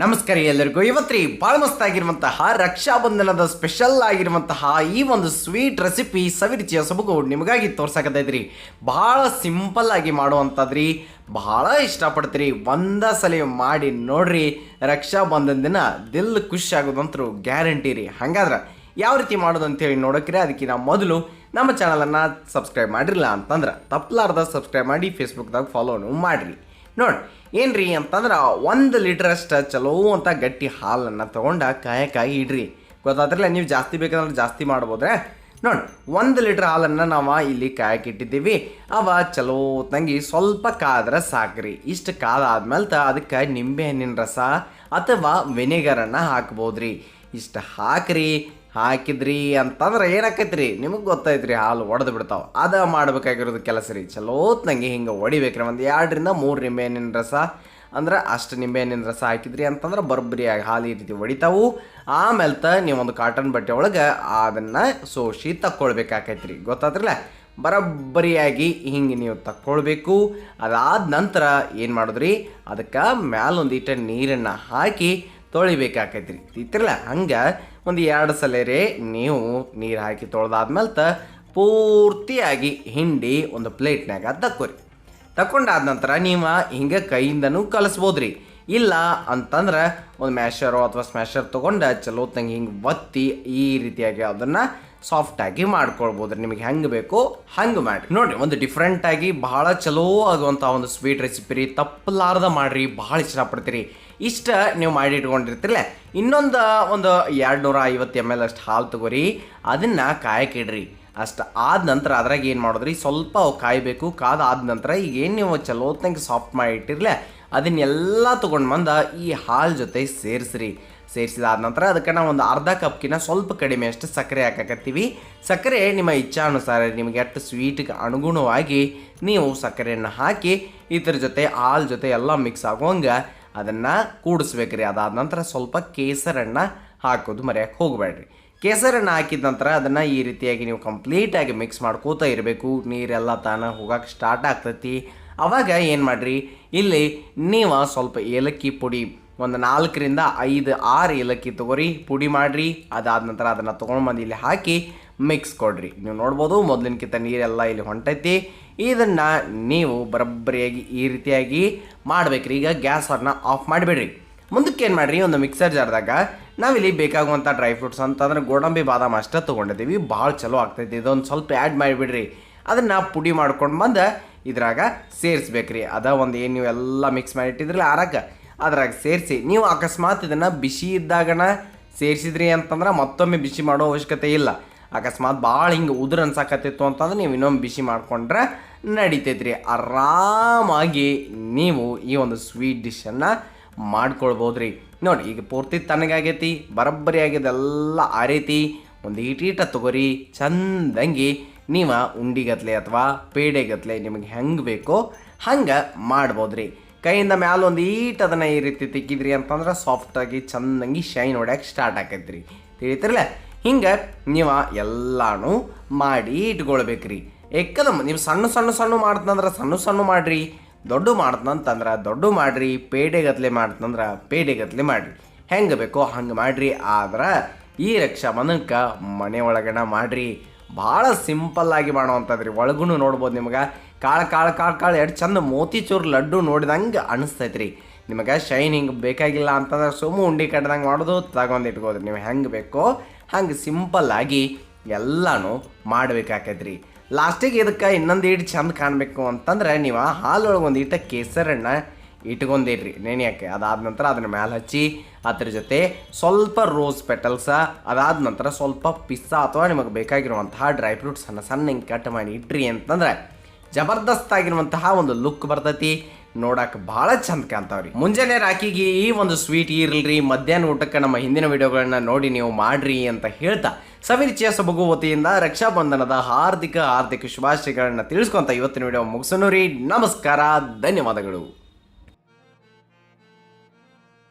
ನಮಸ್ಕಾರ ಎಲ್ಲರಿಗೂ. ಇವತ್ತು ಭಾಳ ಮಸ್ತ್ ಆಗಿರುವಂತಹ ರಕ್ಷಾಬಂಧನದ ಸ್ಪೆಷಲ್ ಆಗಿರುವಂತಹ ಈ ಒಂದು ಸ್ವೀಟ್ ರೆಸಿಪಿ ಸವಿರುಚಿಯ ಸೊಬಗು ನಿಮಗಾಗಿ ತೋರ್ಸಕತ್ತೈತ್ರಿ ಭಾಳ ಸಿಂಪಲ್ ಆಗಿ ಮಾಡುವಂಥದ್ರಿ. ಭಾಳ ಇಷ್ಟಪಡ್ತೀರಿ. ಒಂದ ಸಲ ಮಾಡಿ ನೋಡ್ರಿ ರಕ್ಷಾಬಂಧನ ದಿನ ದಿಲ್ ಖುಷಿ ಆಗೋದಂತರೂ ಗ್ಯಾರಂಟಿ ರೀ. ಹಾಗಾದ್ರೆ ಯಾವ ರೀತಿ ಮಾಡೋದು ಅಂತೇಳಿ ನೋಡೋಕ್ರಿ. ಅದಕ್ಕಿಂತ ಮೊದಲು ನಮ್ಮ ಚಾನಲನ್ನು ಸಬ್ಸ್ಕ್ರೈಬ್ ಮಾಡಿರಲಿಲ್ಲ ಅಂತಂದ್ರೆ ತಪ್ಪಲಾರ್ದ ಸಬ್ಸ್ಕ್ರೈಬ್ ಮಾಡಿ ಫೇಸ್ಬುಕ್ದಾಗ ಫಾಲೋನು ಮಾಡಿರಿ. ನೋಡಿ, ಏನ್ರಿ ಅಂತಂದ್ರೆ ಒಂದು ಲೀಟ್ರಷ್ಟು ಚಲೋ ಅಂತ ಗಟ್ಟಿ ಹಾಲನ್ನು ತೊಗೊಂಡು ಕಾಯಕ್ಕಾಗಿ ಇಡ್ರಿ. ಗೊತ್ತಾದ್ರಲ್ಲ ನೀವು ಜಾಸ್ತಿ ಬೇಕಂದ್ರೆ ಜಾಸ್ತಿ ಮಾಡ್ಬೋದ್ರೆ? ನೋಡಿ, ಒಂದು ಲೀಟ್ರ್ ಹಾಲನ್ನು ನಾವು ಇಲ್ಲಿ ಕಾಯಕ್ಕೆ ಇಟ್ಟಿದ್ದೀವಿ. ಅವ ಚಲೋ ತಂಗಿ ಸ್ವಲ್ಪ ಕಾದ್ರೆ ಸಾಕ್ರಿ. ಇಷ್ಟು ಕಾದಾದ್ಮೇಲೆ ಅದಕ್ಕೆ ನಿಂಬೆ ಹಣ್ಣಿನ ರಸ ಅಥವಾ ವಿನೆಗರನ್ನು ಹಾಕ್ಬೋದ್ರಿ. ಇಷ್ಟು ಹಾಕ್ರಿ. ಹಾಕಿದ್ರಿ ಅಂತಂದ್ರೆ ಏನಾಕೈತ್ರಿ? ನಿಮಗೆ ಗೊತ್ತೈತ್ರಿ, ಹಾಲು ಒಡೆದು ಬಿಡ್ತಾವ. ಅದ ಮಾಡ್ಬೇಕಾಗಿರೋದು ಕೆಲಸ ರೀ. ಚಲೋತ್ನಂಗೆ ಹಿಂಗೆ ಹೊಡಿಬೇಕ್ರಿ ಒಂದು ಎರಡರಿಂದ ಮೂರು ನಿಂಬೆಹಣ್ಣಿನ ರಸ. ಅಂದ್ರೆ ಅಷ್ಟು ನಿಂಬೆಹಣ್ಣಿನ ರಸ ಹಾಕಿದ್ರಿ ಅಂತಂದ್ರೆ ಬರ್ಬರಿಯಾಗಿ ಹಾಲು ಈ ರೀತಿ ಹೊಡಿತಾವು ಆಮೇಲೆ ತ ನೀವೊಂದು ಕಾಟನ್ ಬಟ್ಟೆ ಒಳಗೆ ಅದನ್ನು ಸೋಸಿ ತಕ್ಕೊಳ್ಬೇಕಾಕೈತ್ರಿ. ಗೊತ್ತಾದ್ರಲ್ಲ ಬರಬ್ಬರಿಯಾಗಿ ಹಿಂಗೆ ನೀವು ತಕ್ಕೊಳ್ಬೇಕು. ಅದಾದ ನಂತರ ಏನು ಮಾಡಿದ್ರಿ? ಅದಕ್ಕೆ ಮ್ಯಾಲೊಂದು ಇಟ್ಟ ನೀರನ್ನು ಹಾಕಿ ತೊಳಿಬೇಕಾಕೈತ್ರಿ. ಇತ್ತಿರಲ್ಲ ಹಂಗೆ ಒಂದು ಎರಡು ರೀ ನೀವು ನೀರು ಹಾಕಿ ತೊಳೆದಾದ್ಮೇಲೆ ತ ಪೂರ್ತಿಯಾಗಿ ಹಿಂಡಿ ಒಂದು ಪ್ಲೇಟ್ನಾಗ ತಕ್ಕೋರಿ. ತಕೊಂಡಾದ ನಂತರ ನೀವು ಹಿಂಗೆ ಕೈಯಿಂದನೂ ಕಲಿಸ್ಬೋದ್ರಿ. ಇಲ್ಲ ಅಂತಂದ್ರೆ ಒಂದು ಮ್ಯಾಶರೋ ಅಥವಾ ಸ್ಮ್ಯಾಶರ್ ತೊಗೊಂಡು ಚಲೋ ತಂಗಿ ಹಿಂಗೆ ಒತ್ತಿ ಈ ರೀತಿಯಾಗಿ ಅದನ್ನು ಸಾಫ್ಟಾಗಿ ಮಾಡ್ಕೊಳ್ಬೋದು. ನಿಮಗೆ ಹೆಂಗೆ ಬೇಕು ಹಂಗೆ ಮಾಡಿ. ನೋಡಿರಿ ಒಂದು ಡಿಫ್ರೆಂಟಾಗಿ ಭಾಳ ಚಲೋ ಆಗುವಂಥ ಒಂದು ಸ್ವೀಟ್ ರೆಸಿಪಿ ರೀ. ತಪ್ಪಲಾರ್ದ ಮಾಡಿರಿ ಭಾಳ ಇಷ್ಟಪಡ್ತೀರಿ. ಇಷ್ಟ ನೀವು ಮಾಡಿ ಇಟ್ಕೊಂಡಿರ್ತಿರಲ್ಲ, ಇನ್ನೊಂದು ಒಂದು ಎರಡು ನೂರ ಐವತ್ತು ಎಂ ಎಲ್ ಅಷ್ಟು ಹಾಲು ತಗೋರಿ. ಅದನ್ನು ಕಾಯಕ್ಕಿಡ್ರಿ ಅಷ್ಟು ಆದ ನಂತರ ಅದ್ರಾಗ ಏನು ಮಾಡಿದ್ರಿ? ಸ್ವಲ್ಪ ಅವು ಕಾಯಬೇಕು. ಕಾದಾದ ನಂತರ ಈಗ ಏನು ನೀವು ಚಲೋತ್ನಂಗೆ ಸಾಫ್ಟ್ ಮಾಡಿ ಇಟ್ಟಿರಲೇ, ಅದನ್ನೆಲ್ಲ ತೊಗೊಂಡು ಬಂದ ಈ ಹಾಲು ಜೊತೆ ಸೇರಿಸ್ರಿ. ಸೇರಿಸಿದಾದ ನಂತರ ಅದಕ್ಕೆ ನಾವು ಒಂದು ಅರ್ಧ ಕಪ್ಕಿನ ಸ್ವಲ್ಪ ಕಡಿಮೆ ಅಷ್ಟು ಸಕ್ಕರೆ ಹಾಕಕತ್ತೀವಿ. ಸಕ್ಕರೆ ನಿಮ್ಮ ಇಚ್ಛಾನುಸಾರ ನಿಮಗೆ ಎಷ್ಟು ಸ್ವೀಟ್ಗೆ ಅನುಗುಣವಾಗಿ ನೀವು ಸಕ್ಕರೆಯನ್ನು ಹಾಕಿ ಇದ್ರ ಜೊತೆ ಹಾಲು ಜೊತೆ ಎಲ್ಲ ಮಿಕ್ಸ್ ಆಗುವಂಗೆ ಅದನ್ನು ಕೂಡಿಸ್ಬೇಕ್ರಿ. ಅದಾದ ನಂತರ ಸ್ವಲ್ಪ ಕೇಸರನ್ನು ಹಾಕೋದು ಮರೆಯಕ್ಕೆ ಹೋಗಬೇಡ್ರಿ. ಕೇಸರನ್ನು ಹಾಕಿದ ನಂತರ ಅದನ್ನು ಈ ರೀತಿಯಾಗಿ ನೀವು ಕಂಪ್ಲೀಟಾಗಿ ಮಿಕ್ಸ್ ಮಾಡ್ಕೋತಾ ಇರಬೇಕು. ನೀರೆಲ್ಲ ತಾನ ಹೋಗೋಕೆ ಸ್ಟಾರ್ಟ್ ಆಗ್ತೈತಿ. ಅವಾಗ ಏನು ಮಾಡಿರಿ? ಇಲ್ಲಿ ನೀವು ಸ್ವಲ್ಪ ಏಲಕ್ಕಿ ಪುಡಿ ಒಂದು ನಾಲ್ಕರಿಂದ ಐದು, ಆರು ಏಲಕ್ಕಿ ತೊಗೊರಿ, ಪುಡಿ ಮಾಡಿರಿ, ಅದಾದ ನಂತರ ಅದನ್ನು ತೊಗೊಂಡು ಬಂದು ಇಲ್ಲಿ ಹಾಕಿ ಮಿಕ್ಸ್ ಕೊಡ್ರಿ. ನೀವು ನೋಡ್ಬೋದು ಮೊದಲಿನಕ್ಕಿಂತ ನೀರೆಲ್ಲ ಇಲ್ಲಿ ಹೊಂಟೈತಿ. ಇದನ್ನು ನೀವು ಬರೋಬ್ಬರಿಯಾಗಿ ಈ ರೀತಿಯಾಗಿ ಮಾಡಬೇಕ್ರಿ. ಈಗ ಗ್ಯಾಸ್ ಗ್ಯಾಸನ್ನು ಆಫ್ ಮಾಡಿಬಿಡ್ರಿ. ಮುಂದಕ್ಕೆ ಏನು ಮಾಡಿರಿ, ಒಂದು ಮಿಕ್ಸರ್ ಜಾರ್ದಾಗ ನಾವಿಲ್ಲಿ ಬೇಕಾಗುವಂಥ ಡ್ರೈ ಫ್ರೂಟ್ಸ್ ಅಂತಂದ್ರೆ ಗೋಡಂಬಿ, ಬಾದಾಮ್ ಅಷ್ಟೇ ತೊಗೊಂಡಿದ್ದೀವಿ. ಭಾಳ ಚಲೋ ಆಗ್ತೈತಿ. ಇದೊಂದು ಸ್ವಲ್ಪ ಆ್ಯಡ್ ಮಾಡಿಬಿಡ್ರಿ. ಅದನ್ನು ಪುಡಿ ಮಾಡ್ಕೊಂಡು ಬಂದು ಇದ್ರಾಗ ಸೇರಿಸ್ಬೇಕ್ರಿ. ಅದ ಒಂದು ಏನು ನೀವು ಎಲ್ಲ ಮಿಕ್ಸ್ ಮಾಡಿ ಇಟ್ಟಿದ್ರಲ್ಲ ಆರಾಕ ಅದ್ರಾಗ ಸೇರಿಸಿ, ನೀವು ಅಕಸ್ಮಾತ್ ಇದನ್ನು ಬಿಸಿ ಇದ್ದಾಗನ ಸೇರಿಸಿದ್ರಿ ಅಂತಂದ್ರೆ ಮತ್ತೊಮ್ಮೆ ಬಿಸಿ ಮಾಡೋ ಅವಶ್ಯಕತೆ ಇಲ್ಲ. ಅಕಸ್ಮಾತ್ ಭಾಳ ಹಿಂಗೆ ಉದುರು ಅನ್ಸಾಕತ್ತಿತ್ತು ಅಂತಂದ್ರೆ ನೀವು ಇನ್ನೊಮ್ಮೆ ಬಿಸಿ ಮಾಡ್ಕೊಂಡ್ರೆ ನಡಿತೈತ್ರಿ. ಆರಾಮಾಗಿ ನೀವು ಈ ಒಂದು ಸ್ವೀಟ್ ಡಿಶನ್ನು ಮಾಡ್ಕೊಳ್ಬೋದು ರೀ ನೋಡಿ, ಈಗ ಪೂರ್ತಿ ತಣ್ಣಗಾಗೈತಿ ಬರೋಬ್ಬರಿ ಆಗಿದೆಲ್ಲ ಆರೈತಿ. ಒಂದು ಈಟೀಟ ತಗೋರಿ, ಚಂದಂಗಿ ನೀವು ಉಂಡಿಗತ್ಲೆ ಅಥವಾ ಪೇಡೆಗತ್ಲೆ ನಿಮಗೆ ಹೆಂಗೆ ಬೇಕೋ ಹಂಗೆ ಮಾಡ್ಬೋದು ರೀ ಕೈಯಿಂದ ಮ್ಯಾಲ ಒಂದು ಈಟ್ ಅದನ್ನು ಈ ರೀತಿ ತಿಕ್ಕಿದ್ರಿ ಅಂತಂದ್ರೆ ಸಾಫ್ಟಾಗಿ ಚೆನ್ನಾಗಿ ಶೈನ್ ಹೊಡ್ಯಕ್ಕೆ ಸ್ಟಾರ್ಟ್ ಆಕೈತ್ರಿ. ತಿಳಿತಿರಲ್ಲ ಹಿಂಗೆ ನೀವು ಎಲ್ಲಾನು ಮಾಡಿ ಇಟ್ಕೊಳ್ಬೇಕ್ರಿ. ಏಕದಮ್ ನೀವು ಸಣ್ಣ ಸಣ್ಣ ಸಣ್ಣ ಮಾಡ್ತಂದ್ರೆ ಸಣ್ಣ ಸಣ್ಣ ಮಾಡಿರಿ. ದೊಡ್ಡ ಮಾಡ್ತಂತಂದ್ರೆ ದೊಡ್ಡ ಮಾಡಿರಿ. ಪೇಡೆಗತ್ಲೆ ಮಾಡ್ತಂದ್ರೆ ಪೇಡೆಗತ್ಲೆ ಮಾಡಿರಿ. ಹೆಂಗೆ ಬೇಕೋ ಹಂಗೆ ಮಾಡಿರಿ. ಆದ್ರೆ ಈ ರಕ್ಷಾಬಂಧನಕ್ಕೆ ಮನೆ ಒಳಗಣ ಮಾಡಿರಿ. ಭಾಳ ಸಿಂಪಲ್ಲಾಗಿ ಮಾಡೋವಂಥದ್ದು ರೀ ಒಳಗೂ ನೋಡ್ಬೋದು ನಿಮ್ಗೆ. ಕಾಳು ಕಾಳು ಕಾಳು ಕಾಳು ಎರಡು ಚಂದ ಮೋತಿಚೂರು ಲಡ್ಡು ನೋಡಿದಂಗೆ ಅನಿಸ್ತೈತೆ ರೀ ನಿಮಗೆ ಶೈನ್ ಹಿಂಗೆ ಬೇಕಾಗಿಲ್ಲ ಅಂತಂದ್ರೆ ಸುಮ್ಮ ಉಂಡಿ ಕಟ್ಟಿದಂಗೆ ಮಾಡೋದು ತಗೊಂಡು ಇಟ್ಕೋದ್ರಿ ನೀವು ಹೆಂಗೆ ಬೇಕೋ ಹಂಗೆ ಸಿಂಪಲ್ಲಾಗಿ ಎಲ್ಲನೂ ರೀ ಲಾಸ್ಟಿಗೆ ಇದಕ್ಕೆ ಇನ್ನೊಂದು ಈಟು ಚಂದ ಕಾಣಬೇಕು ಅಂತಂದ್ರೆ ನೀವು ಹಾಲೊಳಗೆ ಒಂದು ಈಟ ಕೇಸರನ್ನು ಇಟ್ಕೊಂಡಿಡ್ರಿ ನೆನೆಯೋಕ್ಕೆ ಅದಾದ ನಂತರ ಅದನ್ನ ಮೇಲೆ ಹಚ್ಚಿ ಅದ್ರ ಜೊತೆ ಸ್ವಲ್ಪ ರೋಸ್ ಪೆಟಲ್ಸ ಅದಾದ ನಂತರ ಸ್ವಲ್ಪ ಪಿಸ್ಸಾ ಅಥವಾ ನಿಮಗೆ ಬೇಕಾಗಿರುವಂತಹ ಡ್ರೈ ಫ್ರೂಟ್ಸ್ ಸಣ್ಣ ಸಣ್ಣ ಹಿಂಗೆ ಕಟ್ ಮಾಡಿ ಇಟ್ರಿ ಅಂತಂದ್ರೆ ಜಬರ್ದಸ್ತ್ ಆಗಿರುವಂತಹ ಒಂದು ಲುಕ್ ಬರ್ತೈತಿ. ನೋಡಕ್ಕೆ ಭಾಳ ಚಂದ ಕಾಣ್ತಾವ್ರಿ. ಮುಂಜಾನೆ ರಾಕಿಗೆ ಈ ಒಂದು ಸ್ವೀಟ್ ಇರಲ್ರಿ. ಮಧ್ಯಾಹ್ನ ಊಟಕ್ಕೆ ನಮ್ಮ ಹಿಂದಿನ ವಿಡಿಯೋಗಳನ್ನ ನೋಡಿ ನೀವು ಮಾಡ್ರಿ ಅಂತ ಹೇಳ್ತಾ ಸವಿರುಚಿಯ ಸೊಬಗು ವತಿಯಿಂದ ರಕ್ಷಾಬಂಧನದ ಹಾರ್ದಿಕ ಹಾರ್ದಿಕ ಶುಭಾಶಯಗಳನ್ನ ತಿಳಿಸ್ಕೊಂತ ಇವತ್ತಿನ ವಿಡಿಯೋ ಮುಗಿಸೋನು ರೀ ನಮಸ್ಕಾರ, ಧನ್ಯವಾದಗಳು.